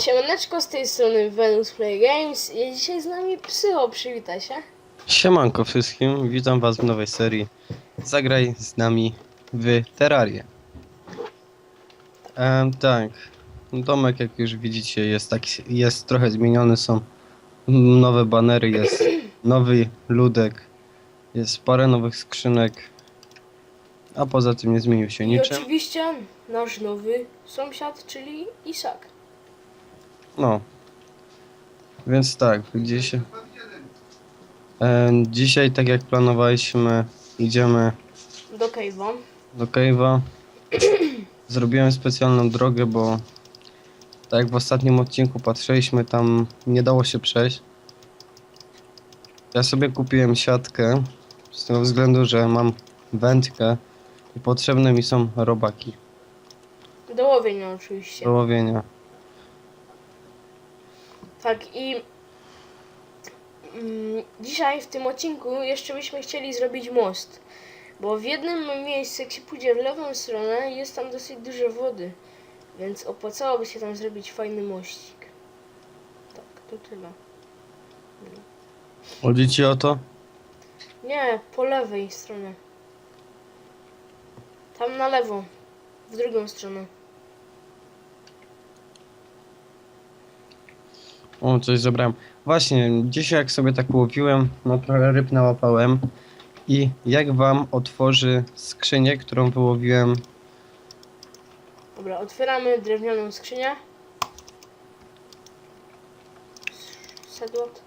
Siemaneczko, z tej strony Venus Play Games i dzisiaj z nami Psycho, przywitaj się. Siemanko wszystkim, witam was w nowej serii. Zagraj z nami w Terrarię. Em, tak, domek jak już widzicie jest, tak, jest trochę zmieniony, są nowe banery, jest nowy ludek, jest parę nowych skrzynek, a poza tym nie zmienił się I niczym. oczywiście nasz nowy sąsiad, czyli Isak. No, więc tak, dzisiaj, em, dzisiaj tak jak planowaliśmy idziemy Do Cave'a. do Cave'a. Zrobiłem specjalną drogę, bo tak jak w ostatnim odcinku patrzyliśmy, tam nie dało się przejść. Ja sobie kupiłem siatkę z tego względu, że mam wędkę i potrzebne mi są robaki Do łowienia oczywiście. do łowienia. Tak i mm, dzisiaj w tym odcinku jeszcze byśmy chcieli zrobić most. Bo w jednym miejscu, jak się pójdzie w lewą stronę, jest tam dosyć dużo wody. Więc opłacałoby się tam zrobić fajny mościk. Tak, to tyle. Chodzi ci o to? Nie, po lewej stronie. Tam na lewo. W drugą stronę. O, coś zabrałem. Właśnie, dzisiaj jak sobie tak łowiłem, no trochę ryb nałapałem. I jak wam otworzy skrzynię, którą wyłowiłem Dobra, otwieramy drewnianą skrzynię. Sedlot.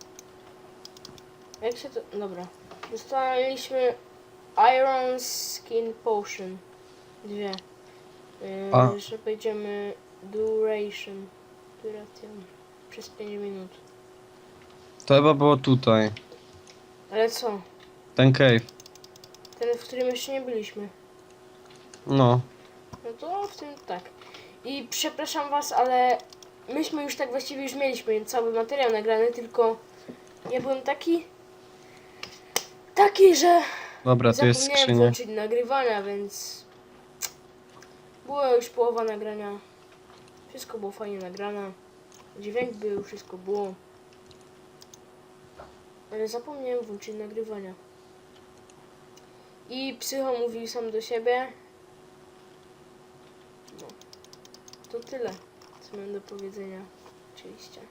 Jak się to... Dobra. Dostaliśmy Iron Skin Potion. Dwie. Yy, A. że będziemy duration. Duration. Przez 5 minut. To chyba było tutaj. Ale co? Ten cave. Ten, w którym jeszcze nie byliśmy. No. No to w tym tak. I przepraszam was, ale myśmy już tak właściwie już mieliśmy cały materiał nagrany, tylko ja byłem taki taki, że Dobra, tu jest zapomniałem skrzynia. włączyć nagrywania, więc była już połowa nagrania. Wszystko było fajnie nagrane. Dźwięk był, wszystko było. Ale zapomniałem włączyć nagrywania. I psycho mówił sam do siebie. No. To tyle, co mam do powiedzenia. Oczywiście.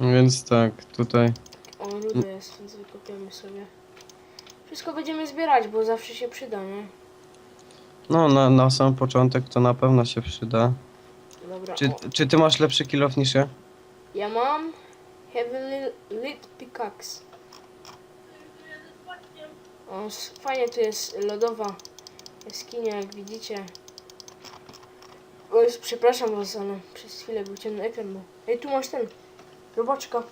Więc tak, tutaj. O, rudo jest, więc wykopiemy sobie. Wszystko będziemy zbierać, bo zawsze się przyda, nie? No, na, na sam początek to na pewno się przyda. Dobra, Czy, o. czy ty masz lepszy kilof niż ja? Ja mam Heavily Lit Pickaxe. O, s- fajnie tu jest lodowa jaskinia, jak widzicie. Oj, przepraszam was, ale przez chwilę był ciemny ekran. Bo... Ej, tu masz ten. Robaczka.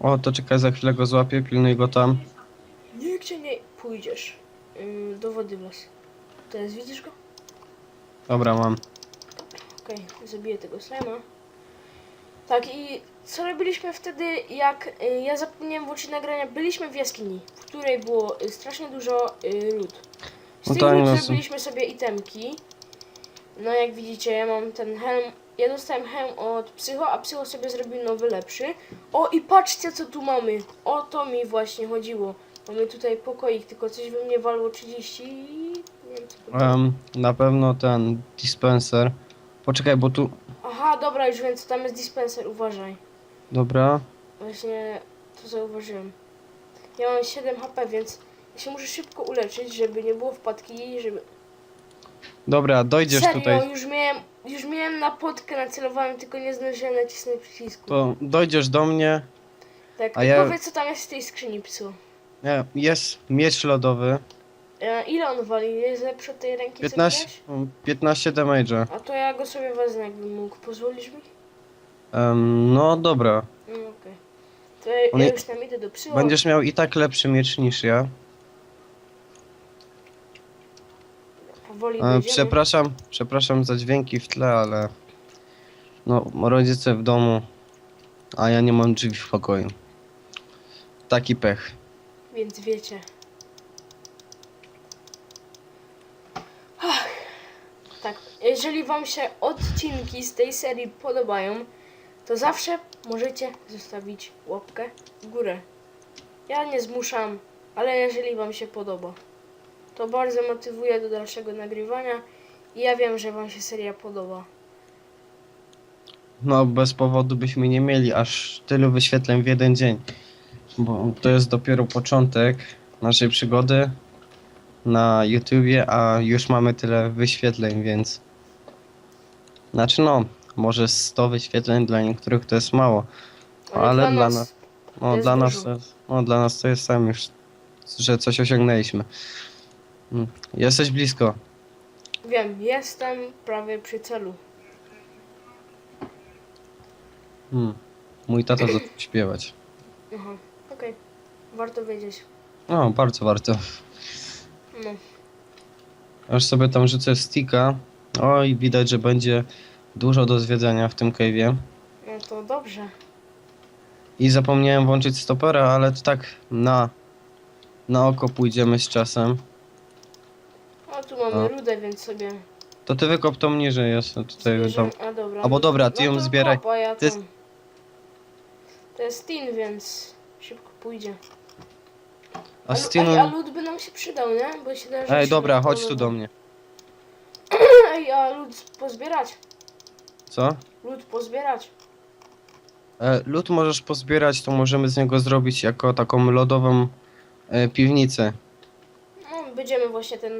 O, to czekaj, za chwilę go złapię, pilnuj go tam. Nigdzie nie pójdziesz. Ym, do wody w las. Teraz widzisz go? Dobra, mam. Okej, zabiję tego slima. Tak i co robiliśmy wtedy, jak y, ja zapomniałem włączyć nagrania, byliśmy w jaskini, w której było y, strasznie dużo y, lód. Z No tych tak, lód no, zrobiliśmy sobie itemki. No jak widzicie, ja mam ten helm, ja dostałem helm od Psycho, a Psycho sobie zrobił nowy, lepszy. O i patrzcie co tu mamy, o to mi właśnie chodziło. Mamy tutaj pokoik, tylko coś we mnie walło 30 i nie wiem co to. Em, na pewno ten dispenser. Poczekaj, bo tu... Aha, dobra, już wiem co tam jest dispenser, uważaj. Dobra. Właśnie to zauważyłem. Ja mam 7 HP, więc ja się muszę szybko uleczyć, żeby nie było wpadki, żeby... Dobra, dojdziesz Serio, tutaj. już miałem, już miałem na potkę nacelowałem, tylko nie zdążyłem nacisnąć przycisku. To dojdziesz do mnie. tak, a ja- powiedz co tam jest w tej skrzyni psu. Nie, jest miecz lodowy. E, ile on wali? Jest lepszy od tej ręki 15, co miałeś? 15 damage'a. A to ja go sobie wezmę jakbym mógł. Pozwolisz mi? Em, no dobra. No okej. To ja, On ja je- już tam idę do psy. Będziesz miał i tak lepszy miecz niż ja. Powoli E, przepraszam, przepraszam za dźwięki w tle, ale no rodzice w domu, a ja nie mam drzwi w pokoju. Taki pech. Więc wiecie. Ach. Tak, jeżeli wam się odcinki z tej serii podobają, to zawsze możecie zostawić łapkę w górę. Ja nie zmuszam, ale jeżeli wam się podoba, to bardzo motywuje do dalszego nagrywania i ja wiem, że wam się seria podoba. No, bez powodu byśmy nie mieli aż tylu wyświetleń w jeden dzień. Bo to jest dopiero początek naszej przygody na YouTubie, a już mamy tyle wyświetleń, więc. Znaczy, no, może 100 wyświetleń dla niektórych to jest mało. Ale dla nas- No, jest dla nas, dużo. to jest, no, dla nas to jest sam już, że coś osiągnęliśmy. Mm. Jesteś blisko. Wiem, jestem prawie przy celu. Mm. Mój tata zaczął śpiewać. Aha, okej. Warto wiedzieć. No, bardzo warto. No. Aż sobie tam rzucę sticka. Oj, widać, że będzie dużo do zwiedzania w tym cave'ie. No to dobrze. I zapomniałem włączyć stopera, ale to tak na, na oko pójdziemy z czasem. A tu mamy No. rudę, więc sobie To ty wykop tą niżej, jest tutaj zbierzemy. tam. A dobra. Albo dobra, ty no ją to zbieraj. Kop, a ja Ty- tam. To jest tin, więc szybko pójdzie. A lu- Stinu... Ej, a lód by nam się przydał, nie? Bo się da, że Ej, się dobra, lód chodź tu podoba. do mnie. A lód pozbierać. Co? Lód pozbierać. E, lód możesz pozbierać, to możemy z niego zrobić jako taką lodową e, piwnicę. No, będziemy właśnie ten,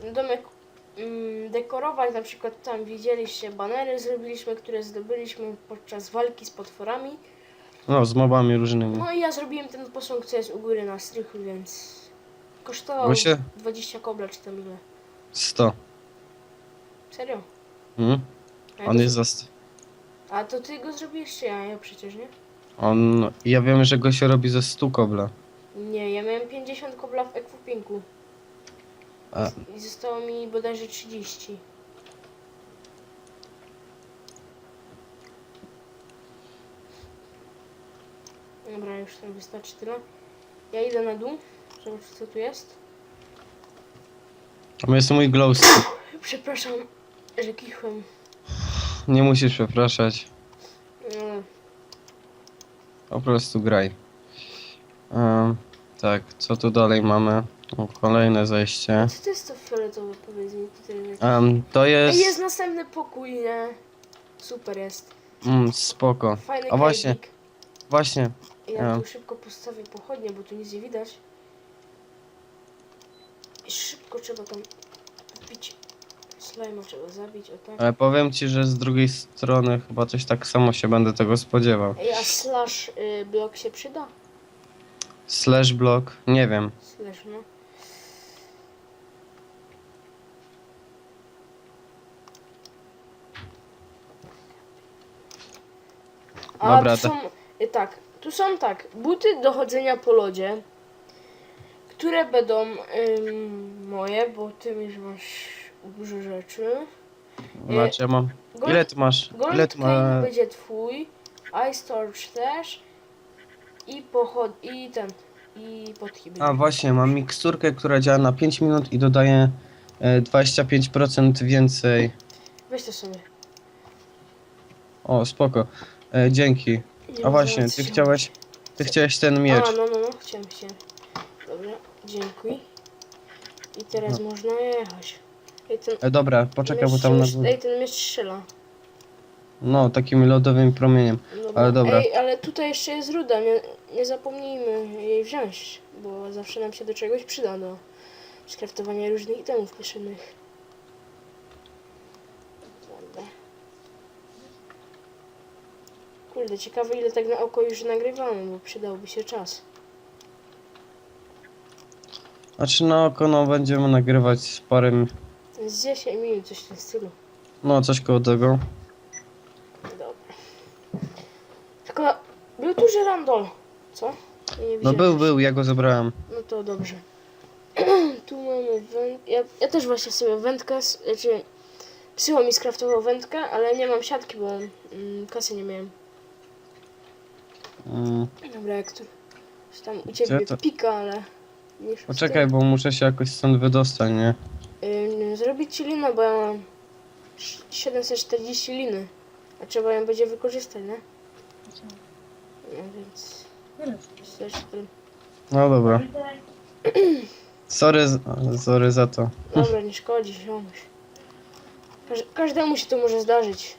ten domek mm, dekorować. Na przykład tam widzieliście banery, zrobiliśmy, które zdobyliśmy podczas walki z potworami. No, z mobami różnymi. No i ja zrobiłem ten posąg, co jest u góry na strychu, więc kosztował Bo się 20 kobla, czy tam ile. 100. Serio? A ja On to- jest za... st- A to ty go zrobiłeś, czy ja? Ja przecież nie? On... Ja wiem, że go się robi ze 100 kobla. Nie, ja miałem 50 kobla w ekwipinku. A, I zostało mi bodajże 30. Dobra, już tam wystarczy tyle. Ja idę na dół, zobacz co tu jest. tam jest mój glow stick. Przepraszam, że kichłem. Nie musisz przepraszać. No, Po prostu graj. Em, tak, co tu dalej mamy? O, kolejne zejście. co to jest to fioletowe, powiedz mi tutaj. Em, to Ej, jest... jest następny pokój, nie? Super jest. Mm, spoko. Fajny A właśnie. kajdik. Właśnie, Ja Ja. tu szybko postawię pochodnie, bo tu nic nie widać. I szybko trzeba tam wbić. Slajma trzeba zabić, o tak. ale powiem ci, że z drugiej strony chyba coś tak samo się będę tego spodziewał. Ej, a slash y, blok się przyda? Slash block, nie wiem. Slash, no. A Dobra, tu są, y, tak, tu są tak, buty do chodzenia po lodzie, które będą ym, moje, bo ty już masz dużo rzeczy. Znaczy ja mam... Gold, Ile ty masz? Gold Ile ty Cane masz? będzie twój, Ice Torch też i pochod, i ten, i potki A właśnie, mam miksturkę, która działa na 5 minut i dodaje e, 25% więcej. Weź to sobie. O, spoko. E, dzięki. Nie A mam właśnie, ty chciałeś... Ty chciałeś ten miecz. A, no, no, no, chciałem się. Dobra, dziękuję. I teraz można jechać. Ej, ten E, dobra, poczekaj, bo tam na. Ej, ten strzela. No, takim lodowym promieniem. Ale dobra. Ej, ale tutaj jeszcze jest ruda, nie, nie zapomnijmy jej wziąć, bo zawsze nam się do czegoś przyda do skraftowania różnych itemów potrzebnych. Dobra. Kurde, ciekawe ile tak na oko już nagrywamy, bo przydałby się czas. Znaczy na oko, no, będziemy nagrywać parę... Z 10 minut, coś w tym stylu. No, coś koło tego. Dobra. Tylko był tu żyrandol, co? Ja nie No widziałem. był, był, ja go zebrałem. No to dobrze. tu mamy węd... Ja, ja też właśnie sobie wędkę, s- znaczy psycho mi skraftował wędkę, ale nie mam siatki, bo mm, kasy nie miałem. Mm, Dobra, jak tu coś tam u ciebie to- pika, ale... Nie poczekaj, bo muszę się jakoś stąd wydostać, nie? Zrobić linę, bo ja mam sz- 740 liny. A trzeba ją będzie wykorzystać, nie? No więc... No dobra. Sorry, z- sorry za to. Dobra, nie szkodzi, ziomuś. Każ każdemu się to może zdarzyć.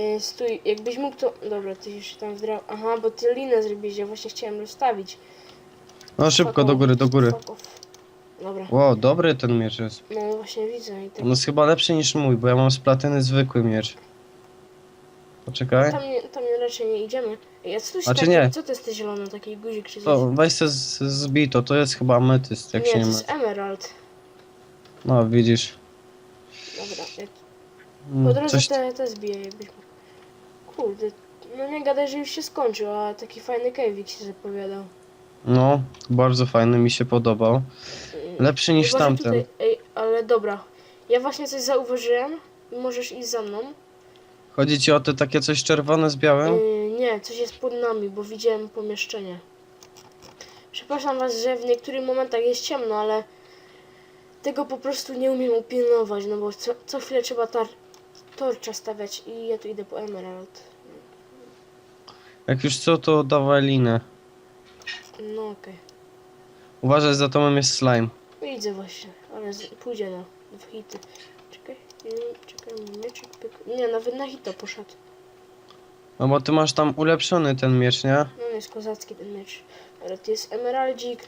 Yy, stój, jakbyś mógł to... Dobra, ty już się tam wdra... Aha, bo ty linę zrobiłeś, ja właśnie chciałem rozstawić. No szybko, do góry, do góry. Fuck off. Dobra, Ło, dobry ten miecz jest. no właśnie widzę i tak... On jest chyba lepszy niż mój, bo ja mam z platyny zwykły miecz. Poczekaj. Tam, nie, tam nie, raczej nie idziemy. Ej, a czy taki, nie? Co to jest te zielone, taki guzik czy coś? To weź se z- zbij to, to jest chyba ametyst, jak nie, się nie to ma. jest emerald. No widzisz. Dobra, ja Po Mm, drodze Coś... te, te zbiję jakbyś mógł. Kurde, no nie gadaj, że już się skończył, a taki fajny cave'ik się zapowiadał. No, bardzo fajny, mi się podobał. Lepszy niż uważaj tamten. Tutaj, ej, ale dobra. Ja właśnie coś zauważyłem. Możesz iść za mną. Chodzi ci o te takie coś czerwone z białym? Yy, nie, coś jest pod nami, bo widziałem pomieszczenie. Przepraszam was, że w niektórych momentach jest ciemno, ale tego po prostu nie umiem upilnować, no bo co, co chwilę trzeba tar torcza stawiać i ja tu idę po emerald. Jak już co, to dawaj linę. No okej. Uważaj, za tomem jest slime. Widzę właśnie, ale z, pójdzie na w hity. Czekaj, yy, czekaj, mieczek pyk. Nie, nawet na hita poszedł. No bo ty masz tam ulepszony ten miecz, nie? No jest kozacki ten miecz. Ale to jest emeraldzik.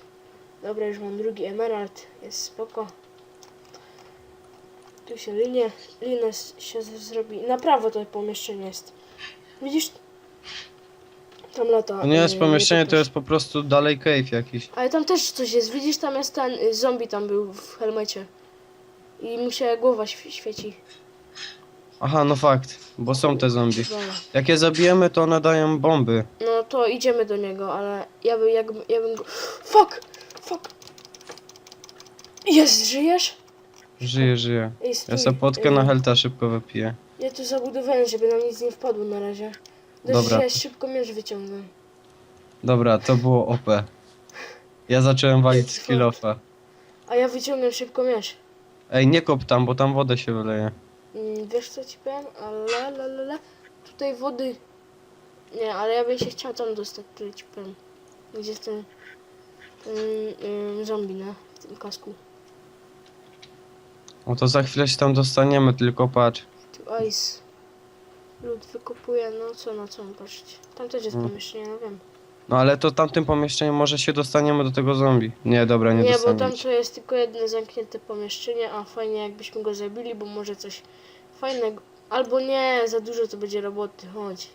Dobra, już mam drugi emerald. Jest spoko. Tu się linie, linę się zrobi. Na prawo to pomieszczenie jest. Widzisz? Tam lata. To nie jest yy, pomieszczenie, to nietoperz. jest po prostu dalej cave jakiś. Ale tam też coś jest. Widzisz, tam jest ten y, zombie tam był w helmecie. I mu się głowa świ- świeci. Aha, no fakt, bo są te zombie. Dobra. Jak je zabijemy, to one dają bomby. No to idziemy do niego, ale ja bym, ja bym go... Fuck! Fuck! Jest, żyjesz? Ej, stój. Ja sobie potkę Ej, na helta szybko wypiję. Ja tu zabudowałem, żeby nam nic nie wpadło na razie. Dość, Dobra. szybko miecz wyciągnę. Dobra, to było OP. Ja zacząłem walić z kilofa. A ja wyciągam szybko miecz. Ej, nie kop tam, bo tam wodę się wyleje. Mm, wiesz co ci powiem? Ale, ale, ale, tutaj wody... Nie, ale ja bym się chciał tam dostać, tutaj ci powiem. Gdzie jest ten... Ten ym, zombie, na w tym kasku. No to za chwilę się tam dostaniemy, tylko patrz. Tu ice. Lód wykopuje, no co, no co, patrzcie. Tam też jest Mm. pomieszczenie, no wiem. No ale to tamtym pomieszczeniem może się dostaniemy do tego zombie. Nie, dobra, nie, Nie, bo dostaniemy tam to jest tylko jedno zamknięte pomieszczenie, a fajnie jakbyśmy go zabili, bo może coś fajnego. Albo nie, za dużo to będzie roboty, chodź.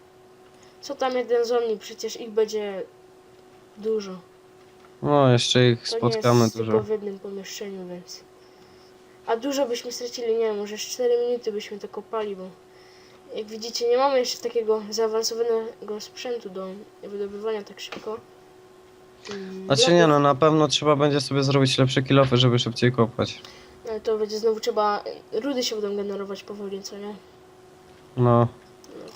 Co tam jeden zombie, przecież ich będzie dużo. No, jeszcze ich To spotkamy nie jest dużo. tylko w jednym pomieszczeniu, więc... A dużo byśmy stracili, nie wiem, może z 4 minuty byśmy to kopali, bo... Jak widzicie, nie mamy jeszcze takiego zaawansowanego sprzętu do wydobywania tak szybko. Mm, Znaczy nie no, na pewno trzeba będzie sobie zrobić lepsze kilofy, żeby szybciej kopać. Ale to będzie znowu trzeba. Rudy się będą generować powoli, co nie? No.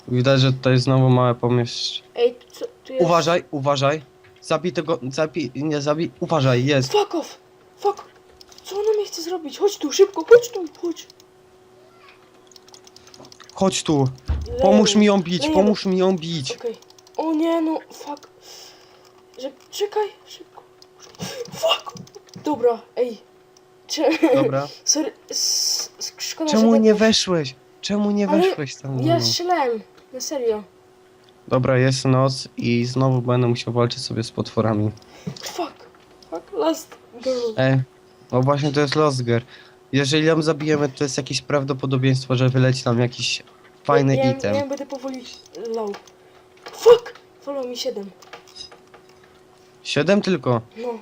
Widać, że tutaj znowu małe pomieszczenie. Ej, co tu jest? Uważaj, uważaj. Zabij tego, zabij, nie zabij, uważaj, jest. Fuck off! Fuck! Co ona mi chce zrobić? Chodź tu, szybko, chodź tu, chodź! Chodź tu, pomóż mi ją bić, pomóż mi ją bić. Okej. O nie, no, fuck. Że, czekaj, szybko. Fuck! Dobra, ej. Cze Dobra. Sorry, s- s- szkoda, Czemu że nie weszłeś? Czemu nie Ale weszłeś tam? Ja strzelałem, na serio. Dobra, jest noc i znowu będę musiał walczyć sobie z potworami. Fuck. Fuck, last girl. E, no właśnie to jest Losger. Jeżeli ją zabijemy, to jest jakieś prawdopodobieństwo, że wyleci nam jakiś fajny ja, item. Ja, ja będę powoli lał. Fuck! Follow mi 7. Siedem tylko. No.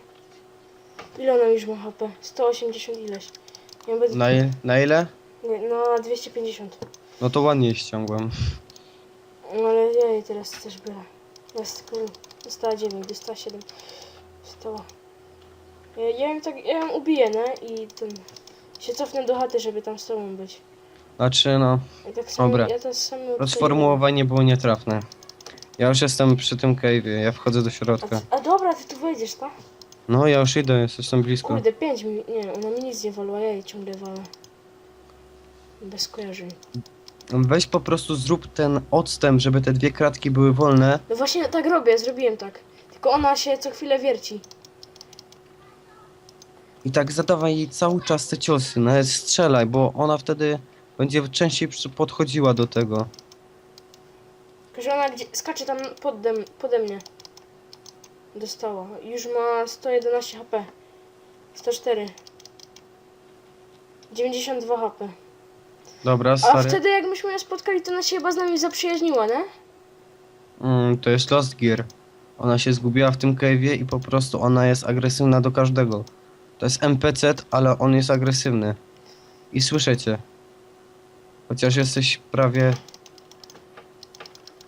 Ile ona już ma HP? 180 ileś. Ja będę... Na, il- na ile? Nie, no na 250. No to ładnie ściągłem. No ale jej, teraz też była. Jest. Dostała 9, dostała 7. Dostała. Ja, ja ją tak, ja ją ubiję, nie? I ten... Się cofnę do chaty, żeby tam z tobą być. Znaczy no, Ja tak samo, Dobra. ja to samo rozformułowanie było nietrafne. Ja już jestem przy tym cave'ie, ja wchodzę do A, środka. a dobra, ty tu wejdziesz, tak? No, ja już idę, jesteś tam blisko. Kurde, 5 mi... Nie, ona mi nic nie walła, ja jej ciągle walę. Bez skojarzeń. Weź po prostu zrób ten odstęp, żeby te dwie kratki były wolne. No właśnie tak robię, zrobiłem tak. Tylko ona się co chwilę wierci. I tak zadawaj jej cały czas te ciosy, nawet strzelaj, bo ona wtedy będzie częściej przy- podchodziła do tego. Tylko, że ona gdzie... skacze tam pode, pode mnie. Dostała. Już ma 111 HP. 104. 92 HP. Dobra, A stary. wtedy jak myśmy ją spotkali, to ona się chyba z nami zaprzyjaźniła, nie? Mm, to jest Lost Gear. Ona się zgubiła w tym cave'ie i po prostu ona jest agresywna do każdego. To jest NPC, ale on jest agresywny. I słyszycie. Chociaż jesteś prawie...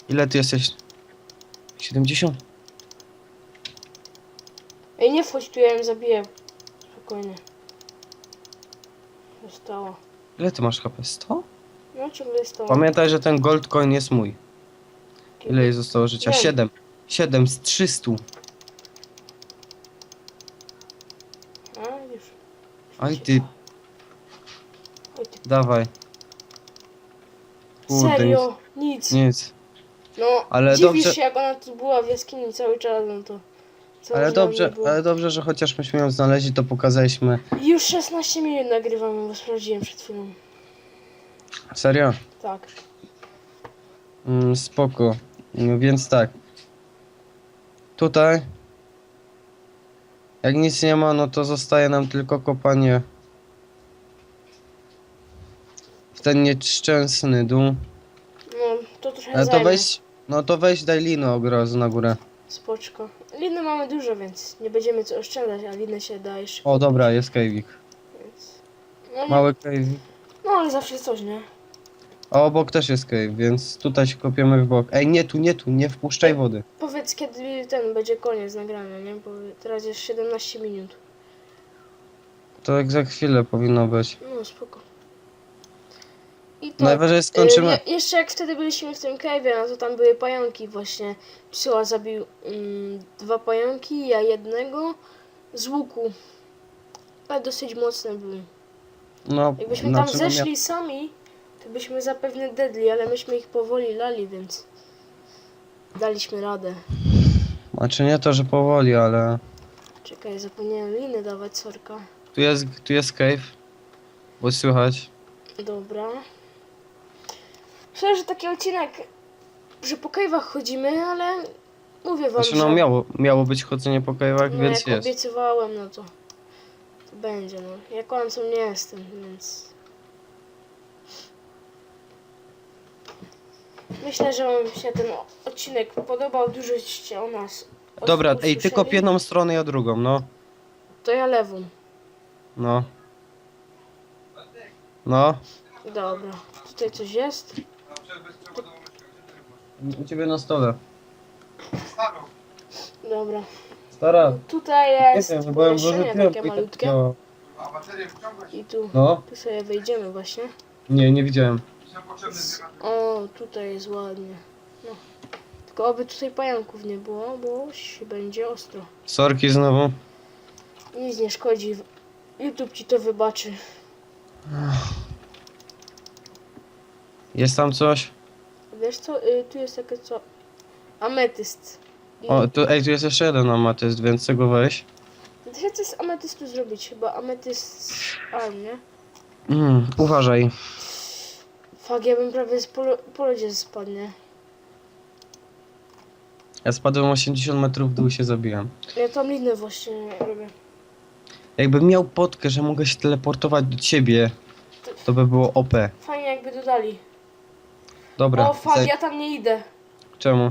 Ile ty jesteś? 70? Ej, nie wchodź tu, ja ją zabiję. Spokojnie. Została. Ile ty masz HP? 100? No ciągle jest to. Pamiętaj, że ten gold coin jest mój. Ile jej zostało życia? Nie. 7. 7 z 300. A, już. Ty, Oj, ty. dawaj. Kurde, Serio? Nic. Nic. No, Ale dziwisz dobrze- się, jak ona tu była w jaskini cały czas, no to... Ale dobrze, ale dobrze, że chociaż myśmy ją znaleźli, to pokazaliśmy. Już 16 minut nagrywamy, bo sprawdziłem przed chwilą. Serio? Tak. Mm, spoko. No więc tak. Tutaj. Jak nic nie ma, no to zostaje nam tylko kopanie w ten nieszczęsny dół. No, to trochę Ale to zajmie. weź, no to weź daj lino od razu na górę. Spoczko. Liny mamy dużo, więc nie będziemy co oszczędzać, a liny się da jeszcze. O dobra, jest kajwik. Więc... No, nie, Mały kajwik. no ale zawsze coś, nie? A obok też jest cave, więc tutaj się kopiemy w bok. Ej, nie tu, nie tu, nie wpuszczaj wody. Powiedz kiedy ten będzie koniec nagrania, nie? Bo teraz jest 17 minut. To jak za chwilę powinno być. No spoko. I to, Najwyżej skończymy. y, je- jeszcze jak wtedy byliśmy w tym cave'ie, no to tam były pająki właśnie. Psyła zabił mm, dwa pająki, ja jednego z łuku. Ale dosyć mocne były. No, Jakbyśmy tam znaczy, no, zeszli sami, to byśmy zapewne dedli, ale myśmy ich powoli lali, więc daliśmy radę. Znaczy nie to, że powoli, ale... Czekaj, zapomniałem liny dawać, sorka. Tu jest, tu jest cave. Bo słychać. Dobra. Myślę, że taki odcinek, że po cave'ach chodzimy, ale mówię wam, Znaczy że no miało, miało być chodzenie po cave'ach, no, więc jak jest. obiecywałem, no to, to będzie, no. Ja kłamcą nie jestem, więc... Myślę, że wam się ten odcinek podobał, dużo się o nas Dobra, ej, ty usłyszeli. kop jedną stronę, ja drugą, no. To ja lewą. No. No. Dobra. Tutaj coś jest? U ciebie na stole. Dobra. Stara. Tutaj jest pomieszczenie takie tak malutkie. działa. I tu, No. tu sobie wejdziemy właśnie. Nie, nie widziałem. O, tutaj jest ładnie. No. Tylko oby tutaj pająków nie było, bo się będzie ostro. Sorki znowu. Nic nie szkodzi. YouTube ci to wybaczy. Jest tam coś? Wiesz co? Y, tu jest takie co? Ametyst. I O, tu, ej, tu jest jeszcze jeden amatyst, więc tego weź. Da się coś z ametystu zrobić chyba. Ametyst arm, nie? Mm, uważaj. Fak, ja bym prawie z polo, po lodzie? Ja spadłem 80 metrów w dół i się zabiłem. Ja tam linę właśnie robię. Jakbym miał potkę, że mogę się teleportować do ciebie, to by było OP. Fajnie jakby dodali. Dobra, o fuck, ja tam nie idę. czemu?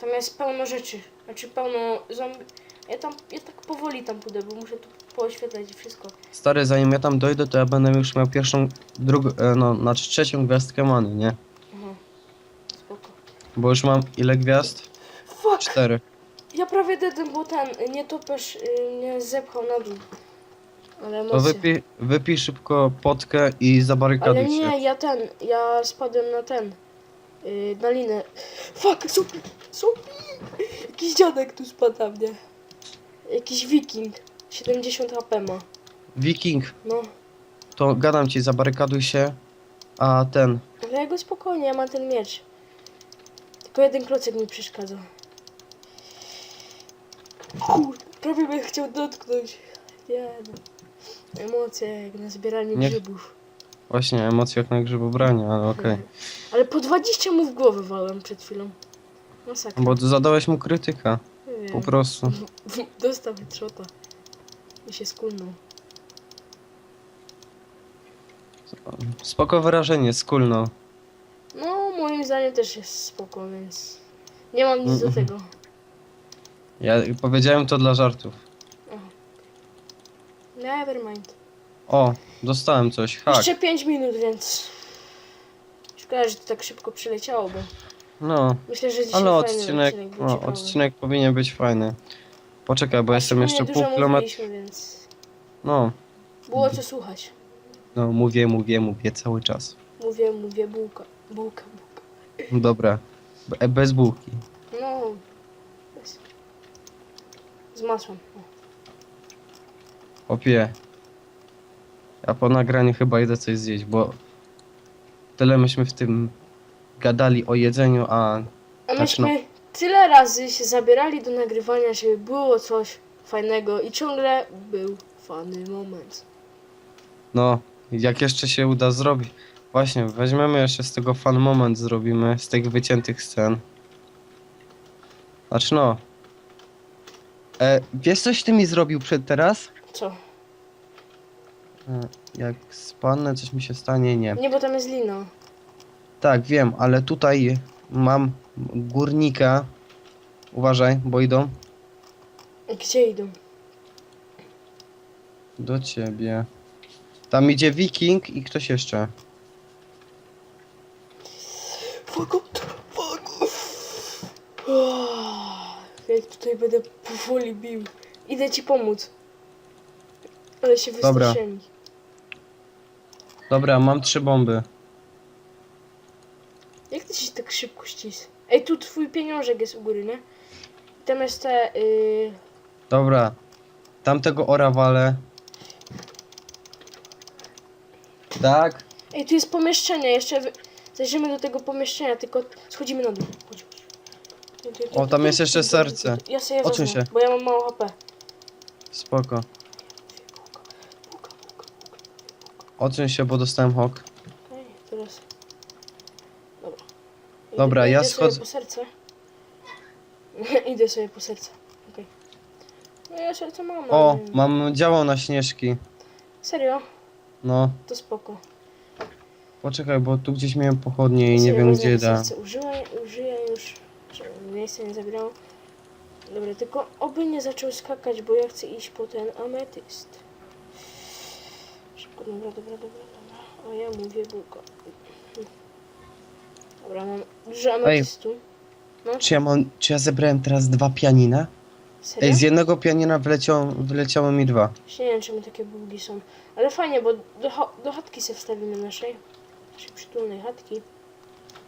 Tam jest pełno rzeczy. Znaczy pełno zombie. Ja tam, ja tak powoli tam pójdę, bo muszę tu pooświetlać i wszystko. Stary, zanim ja tam dojdę, to ja będę już miał pierwszą, drugą, e, no, znaczy trzecią gwiazdkę many, nie? Aha. Spoko. Bo już mam ile gwiazd? Fuck! Cztery. Ja prawie dedem, bo ten nietoperz y, mnie zepchał na dół. Ale To emocje. wypij, wypij szybko potkę i zabarykaduj Ale się. nie, ja ten, ja spadłem na ten. Yy, na linę. Fuck, supi, supi! Jakiś dziadek tu spadł na mnie. Jakiś wiking. 70 HP ma. Wiking, No. to gadam ci, zabarykaduj się, a ten, Ale ja go spokojnie, ja mam ten miecz. Tylko jeden klocek mi przeszkadza. Kurde, prawie bym chciał dotknąć. Nie no. Emocje jak na zbieranie Nie- grzybów. właśnie emocje jak na grzybobranie, ale okej. Ale po 20 mu w głowę walłem przed chwilą. Masakra. Bo zadałeś mu krytyka, po wiem. prostu. Dostał headshota. I się skulnął. Spoko wyrażenie, skulno. No, moim zdaniem też jest spoko, więc nie mam nic do tego. Ja powiedziałem to dla żartów. Never mind. O, dostałem coś, hak. Jeszcze 5 minut, więc... Szkoda, że to tak szybko przyleciało, bo No, myślę, że dzisiaj ale fajny odcinek, odcinek no, ciekawy. odcinek powinien być fajny. Poczekaj, bo jestem Szczególnie jeszcze pół dużo kilometra. mówiliśmy, więc No, było co słuchać. no, mówię, mówię, mówię cały czas. Mówię, mówię, bułka, bułka, bułka. Dobra, Be- bez bułki. No, bez. z masłem. O. Opie. Ja po nagraniu chyba idę coś zjeść, bo tyle myśmy w tym gadali o jedzeniu, a A Znaczy, no. myśmy tyle razy się zabierali do nagrywania, żeby było coś fajnego i ciągle był fajny moment. no, jak jeszcze się uda zrobić. Właśnie, weźmiemy jeszcze z tego fan moment, zrobimy z tych wyciętych scen. Znaczy no. E, wiesz coś ty mi zrobił przed teraz? Co? E, jak spadnę, coś mi się stanie? Nie. Nie, bo tam jest lina. Tak, wiem, ale tutaj mam górnika. Uważaj, bo idą Gdzie idą? do ciebie. Tam idzie wiking i ktoś jeszcze. Fuck fuck Ja tutaj będę powoli bił. Idę ci pomóc. Ale się Dobra. Dobra, mam trzy bomby. Jak ty się ścis? Ej, tu twój pieniążek jest u góry, nie? Tam jest te... Yy... Dobra. Tamtego ora walę. Tak. Ej, tu jest pomieszczenie, jeszcze wy... zajrzymy do tego pomieszczenia, tylko schodzimy na dół. Chodź, chodź. O, tam jest jeszcze serce. Ja sobie Odsuń wezmę, się. bo ja mam mało HP. Spoko. Odsuń się, bo dostałem hok. Okej, teraz... Dobra. Idę- Dobra, ja idę sobie schodzę- po serce. Idę sobie po serce. Okej. No ja serce mam. O, mam działo na śnieżki. Serio? No, To spoko. poczekaj, bo tu gdzieś miałem pochodnie i nie wiem wezmę gdzie to da. serce. Użyję, użyję już, żeby miejsce nie zabierało. Dobra, tylko oby nie zaczął skakać, bo ja chcę iść po ten ametyst. Szybko, dobra, dobra, dobra, dobra. A ja mówię bułka. Dobra, mam dużo ametystu. Czy ja mam, czy ja zebrałem teraz dwa pianina? Serio? Ej, z jednego pianina wyleciało, wyleciało mi dwa. Właśnie nie wiem, czemu takie bułki są. Ale fajnie, bo do, cha- do chatki sobie wstawimy naszej. Naszej przytulnej chatki.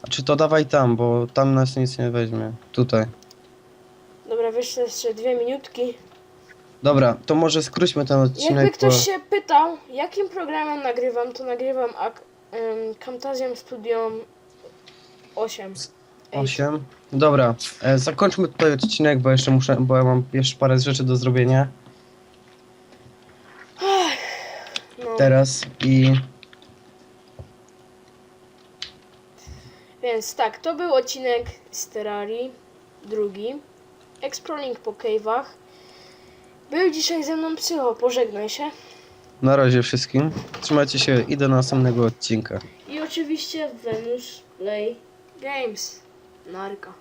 A czy to dawaj tam, bo tam nas nic nie weźmie. Tutaj. Dobra, wiesz, jeszcze dwie minutki. Dobra, to może skróćmy ten odcinek. Jakby ktoś się pytał, jakim programem nagrywam, to nagrywam ak- um, Camtasium Studio 8. Ej, 8. Dobra, e, zakończmy tutaj odcinek, bo jeszcze muszę, bo ja mam jeszcze parę rzeczy do zrobienia No, teraz i więc tak, to był odcinek z Terrarii, drugi. Exploring po cave'ach. Był dzisiaj ze mną Psycho, pożegnaj się. na razie wszystkim. Trzymajcie się i do następnego odcinka. I oczywiście Venus Play Games. Narka.